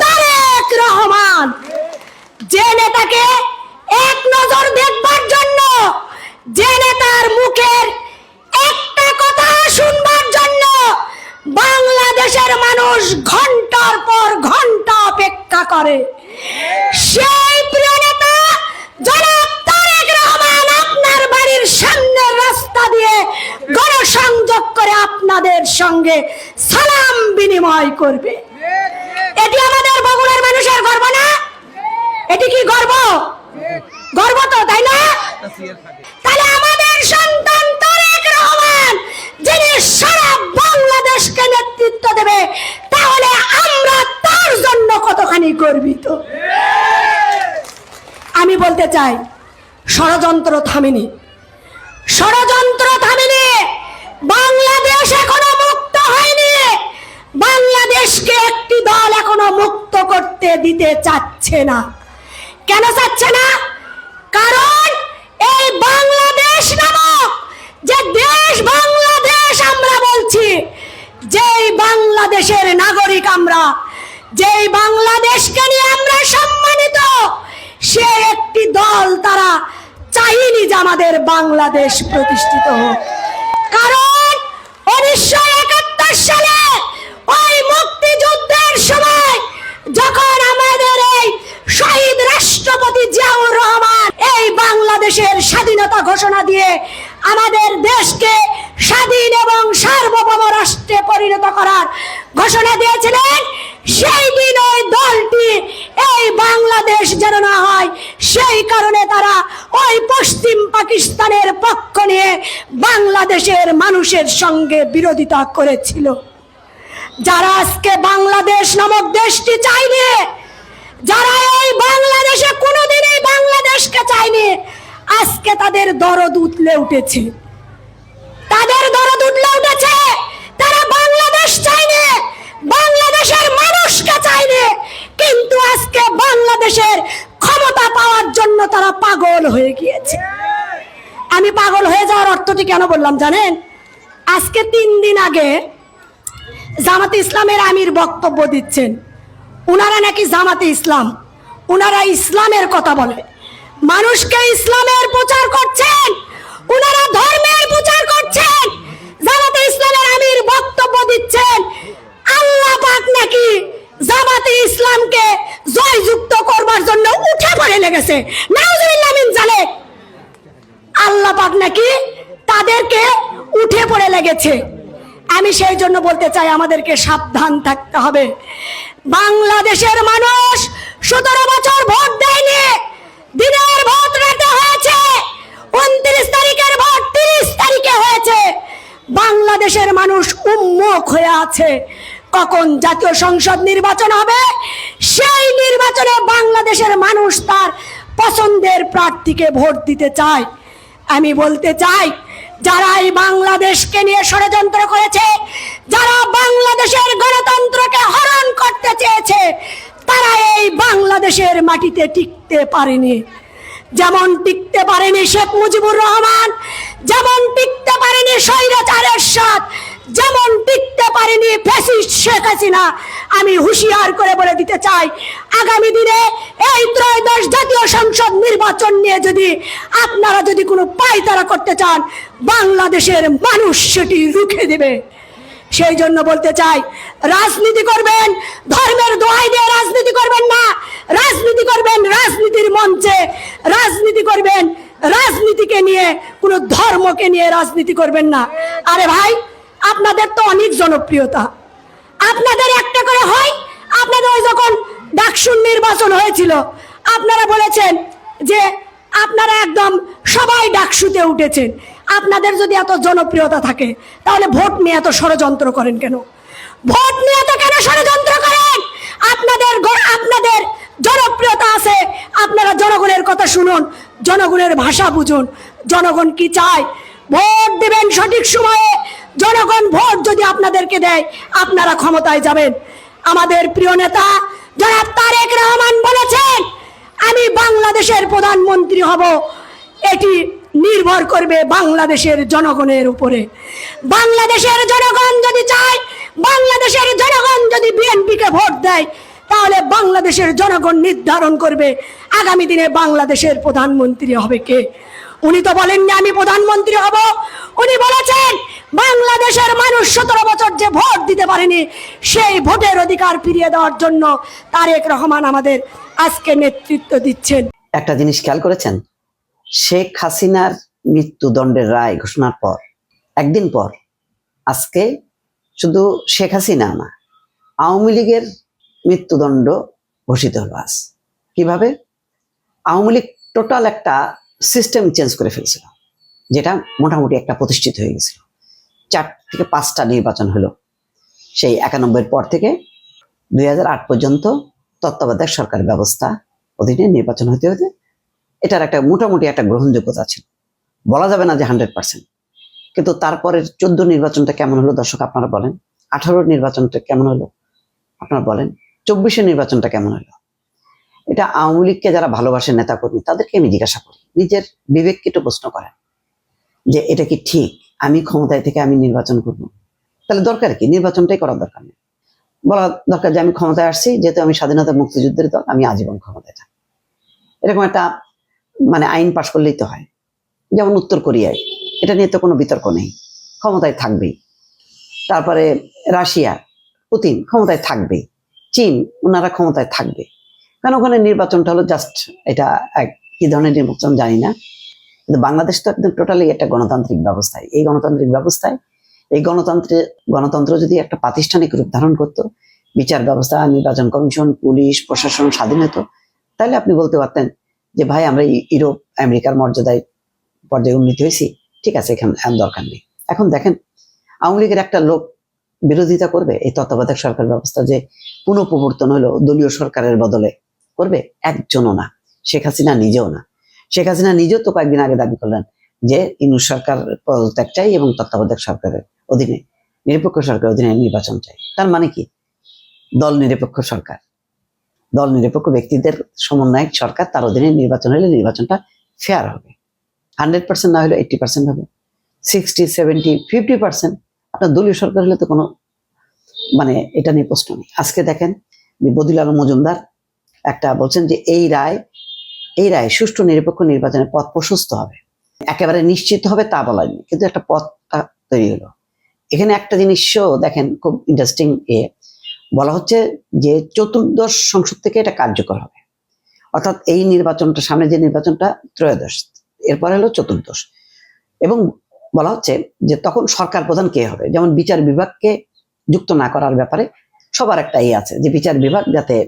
তারেক রহমান, যে নেতাকে এক নজর দেখবার জন্য, যে নেতার মুখের একটা কথা শুনবার জন্য বাংলাদেশের মানুষ ঘণ্টার পর ঘণ্টা অপেক্ষা করে। গণসংযোগ করে আপনাদের সঙ্গে সালাম বিনিময় করবে। এটি আমাদের বগুড়ার মানুষের গর্ব না? এটি কি গর্ব? গর্ব তো, তাই না? তাহলে আমাদের সন্তান তারেক রহমান, যিনি সারা বাংলাদেশকে নেতৃত্ব দেবে, তাহলে আমরা তার জন্য কতখানি গর্বিত? আমি বলতে চাই, ষড়যন্ত্র থামেনি। ষড়যন্ত্র থামেনি বাংলাদেশ এখনও মুক্ত হয়নি। বাংলাদেশকে একটি দল এখনও মুক্ত করতে দিতে চাচ্ছে না। কেন চাচ্ছে না? কারণ এই বাংলাদেশ নামক যে দেশ বাংলাদেশ আমরা বলছি, যেই বাংলাদেশের নাগরিক আমরা, যেই বাংলাদেশকে নিয়ে আমরা সম্মানিত, সে একটি দল তারা চাইনি যে আমাদের বাংলাদেশ প্রতিষ্ঠিত হোক। কারণ উনিশশো একাত্তর সালে ওই মুক্তিযুদ্ধের সময় যখন আমাদের এই শহীদ রাষ্ট্রপতি জিয়াউর রহমান এই বাংলাদেশের স্বাধীনতা ঘোষণা দিয়ে আমাদের দেশকে স্বাধীন এবং সার্বভৌম রাষ্ট্রে পরিণত করার ঘোষণা দিয়েছিলেন, সেই দিন ওই দলটি এই বাংলাদেশ যেন না সেই কারণে তারা ওই পশ্চিম পাকিস্তানের পক্ষ নিয়ে বাংলাদেশের মানুষের সঙ্গে বিরোধিতা করেছিল। যারা আজকে বাংলাদেশ নামক দেশটি চাইনি যারা এই বাংলাদেশে কোনোদিনই বাংলাদেশকে চাইনি আজকে তাদের দরদ উতলে উঠেছে। তাদের দরদ উঠলে উঠেছে তারা বাংলাদেশ চাইনি বাংলাদেশের মানুষকে চাইনি কিন্তু আজকে বাংলাদেশের ক্ষমতা পাওয়ার জন্য তারা পাগল হয়ে গিয়েছে আমি পাগল হয়ে অর্থটি কেন বললাম জানেন? আজকে তিন দিন আগে জামাতে ইসলামের আমির বক্তব্য দিচ্ছেন। উনারা নাকি জামাতে ইসলাম। উনারা ইসলামের কথা বলে। মানুষকে ইসলামের প্রচার করছেন। উনারা ধর্মের প্রচার করছেন। জামাতে ইসলামের আমির বক্তব্য দিচ্ছেন। আল্লাহ পাক নাকি জামাতে ইসলামকে জয়যুক্ত করবার জন্য উঠে পড়ে লেগেছে নাউজুবিল্লাহ মিন জালেক আল্লাহ পাক নাকি তাদেরকে লেগেছে। আমি সেই জন্য বলতে চাই, আমাদেরকে সাবধান থাকতে হবে। বাংলাদেশের মানুষ সতেরো বছর ভোট দেয়নি। দিনের ভোট রাতে হয়েছে। উনত্রিশ তারিখের ভোট তিরিশ তারিখে হয়েছে। বাংলাদেশের মানুষ উন্মুখ হয়ে আছে। কখন জাতীয় সংসদ নির্বাচন হবে, সেই নির্বাচনে বাংলাদেশের মানুষ তার পছন্দের প্রার্থীকে ভোট দিতে চায়। আমি বলতে চাই যারা এই বাংলাদেশকে নিয়ে ষড়যন্ত্র করেছে, যারা বাংলাদেশের গণতন্ত্রকে হরণ করতে চেয়েছে তারা এই বাংলাদেশের মাটিতে টিকতে পারেনি। যেমন টিকতে পারেনি শেখ মুজিবুর রহমান, যেমন টিকতে পারেনি স্বৈরাচারের সাথ যেমন টিকতে পারেনি ফ্যাসিস্ট শেখ হাসিনা, আমি হুঁশিয়ার করে বলে দিতে চাই, আগামী দিনে এই ত্রয়োদশ জাতীয় সংসদ নির্বাচন নিয়ে যদি আপনারা যদি কোনো পায়তারা করতে চান, বাংলাদেশের মানুষ সেটি রুখে দেবে। সেই জন্য বলতে চাই, রাজনীতি করবেন, ধর্মের দোহাই দিয়ে রাজনীতি করবেন না, রাজনীতি করবেন রাজনীতির মঞ্চে, রাজনীতি করবেন রাজনীতিকে নিয়ে, কোনো ধর্মকে নিয়ে রাজনীতি করবেন না। আরে ভাই আপনাদের তো অনেক জনপ্রিয়তা। আপনাদের একটা করে হয়, আপনাদের ওই যখন ডাকসুন নির্বাচন হয়েছিল, আপনারা বলেছেন যে আপনারা একদম সবাই ডাকসুতে উঠেছেন। আপনাদের যদি এত জনপ্রিয়তা থাকে, তাহলে ভোট নিয়ে এত ষড়যন্ত্র করেন কেন? ভোট নিয়ে এত কেন ষড়যন্ত্র করেন? আপনাদের আপনাদের জনপ্রিয়তা আছে, আপনারা জনগণের কথা শুনুন, জনগণের ভাষা বুঝুন। জনগণ কি চায়? ভোট দেবেন সঠিক সময়ে জনগণ ভোট যদি আপনাদেরকে দেয়, আপনারা ক্ষমতায় যাবেন। আমাদের প্রিয় নেতা জনাব তারেক রহমান বলেছেন, আমি বাংলাদেশের প্রধানমন্ত্রী হব। এটি নির্ভর করবে বাংলাদেশের জনগণের উপরে। বাংলাদেশের জনগণ যদি চায়, বাংলাদেশের জনগণ যদি বিএনপিকে ভোট দেয়, তাহলে বাংলাদেশের জনগণ নির্ধারণ করবে, আগামী দিনে বাংলাদেশের প্রধানমন্ত্রী হবে কে? উনি তো বলেননি আমি প্রধানমন্ত্রী হব। উনি বলেছেন, বাংলাদেশের মানুষ সতেরো বছর যে ভোট দিতে পারেনি, সেই ভোটের অধিকার ফিরিয়ে দেওয়ার জন্য তারেক রহমান আমাদের আজকে নেতৃত্ব দিচ্ছেন। একটা জিনিস খেয়াল করেছেন? শেখ হাসিনার মৃত্যুদণ্ডের রায় ঘোষণার পর, একদিন পর, আজকে শুধু শেখ হাসিনা না, আওয়ামী লীগের মৃত্যুদণ্ড ঘোষিত হলো আজ। কীভাবে? আওয়ামী লীগ টোটাল একটা সিস্টেম চেঞ্জ করে ফেলছিল, যেটা মোটামুটি একটা প্রতিষ্ঠিত হয়ে গেছিল। চার থেকে পাঁচটা নির্বাচন হলো। সেই একানব্বইয়ের পর থেকে দু হাজার আট পর্যন্ত তত্ত্বাবধায়ক সরকার ব্যবস্থা অধীনে নির্বাচন হতে হতে এটার একটা মোটামুটি একটা গ্রহণযোগ্যতা ছিল। বলা যাবে না যে হান্ড্রেড পার্সেন্ট। কিন্তু তারপরে চোদ্দ নির্বাচনটা কেমন হলো দর্শক আপনারা বলেন? আঠারো নির্বাচনটা কেমন হলো? আপনারা বলেন? চব্বিশের নির্বাচনটা কেমন হলো? এটা আওয়ামী লীগকে যারা ভালোবাসে নেতা কর্মী তাদেরকে আমি জিজ্ঞাসা করি। নিজের বিবেককে একটু প্রশ্ন করেন যে, এটা কি ঠিক? আমি ক্ষমতায় থেকে আমি নির্বাচন করব। তাহলে দরকার কি? নির্বাচনটাই করার দরকার নেই। বলা দরকার যে, আমি ক্ষমতায় আসছি, যেহেতু আমি স্বাধীনতা মুক্তিযুদ্ধের দল, আমি আজীবন ক্ষমতায় থাকি এরকম একটা মানে আইন পাশ করলেই তো হয়। যেমন উত্তর কোরিয়ায়, এটা নিয়ে তো কোনো বিতর্ক নেই। ক্ষমতায় থাকবেই। তারপরে রাশিয়া, পুতিন ক্ষমতায় থাকবেই। চীন, ওনারা ক্ষমতায় থাকবে। কারণ ওখানে নির্বাচনটা হলো জাস্ট এটা কি ধরনের নির্বাচন জানি না। কিন্তু বাংলাদেশ তো একদম টোটালি একটা গণতান্ত্রিক ব্যবস্থায়। এই গণতান্ত্রিক ব্যবস্থায়, এই গণতন্ত্রে গণতন্ত্র যদি একটা প্রাতিষ্ঠানিক রূপ ধারণ করতো, বিচার ব্যবস্থা, নির্বাচন কমিশন, পুলিশ, প্রশাসন স্বাধীন হতো, তাহলে আপনি বলতে পারতেন যে, ভাই, আমরা ইউরোপ, আমেরিকার মর্যাদায় পর্যায়ে উন্নীত হয়েছি। ঠিক আছে, এখানে দরকার নেই। এখন দেখেন, আওয়ামী লীগের একটা লোক বিরোধিতা করবে এই তত্ত্বাবধায়ক সরকার ব্যবস্থা যে পুনঃপ্রবর্তন হলো দলীয় সরকারের বদলে। করবে একজনও না। শেখ হাসিনা নিজেও না। শেখ হাসিনা নিজেও তো কয়েকদিন আগে দাবি করলেন যে ইনু সরকার পদত্যাগ চাই এবং তত্ত্বাবধায়ক সরকারের অধীনে, নিরপেক্ষ সরকারের অধীনে নির্বাচন চাই। তার মানে কি? দল নিরপেক্ষ সরকার। দল নিরপেক্ষ ব্যক্তিদের সমন্বয়ক সরকার, তার অধীনে নির্বাচন হলে নির্বাচনটা ফেয়ার হবে। হান্ড্রেড পার্সেন্ট না হলে এইটটি পার্সেন্ট হবে। সিক্সটি সেভেন্টি ফিফটি পার্সেন্ট আপনার দলীয় সরকার হলে তো কোনো মানে এটা নিয়ে প্রশ্ন নেই। আজকে দেখেন বদিল আলম মজুমদার একটা বলছেন যে এই রায় এই রায় সুষ্ঠু, নিরপেক্ষ নির্বাচনের পথ প্রশস্ত হবে। একেবারে নিশ্চিত হবে তা বলা নেই, কিন্তু একটা পথটা তৈরি হলো। এখানে একটা জিনিসও দেখেন খুব ইন্টারেস্টিং এ, বলা হচ্ছে যে চতুর্দশ সংসদ থেকে এটা কার্যকর হবে। অর্থাৎ এই নির্বাচনটা সামনে যে নির্বাচনটা ত্রয়োদশ, এরপর হলো চতুর্দশ। এবং বলা হচ্ছে যে তখন সরকার প্রধান কে হবে? যেমন বিচার বিভাগকে যুক্ত না করার ব্যাপারে সবার একটা ই আছে যে বিচার বিভাগ যাতে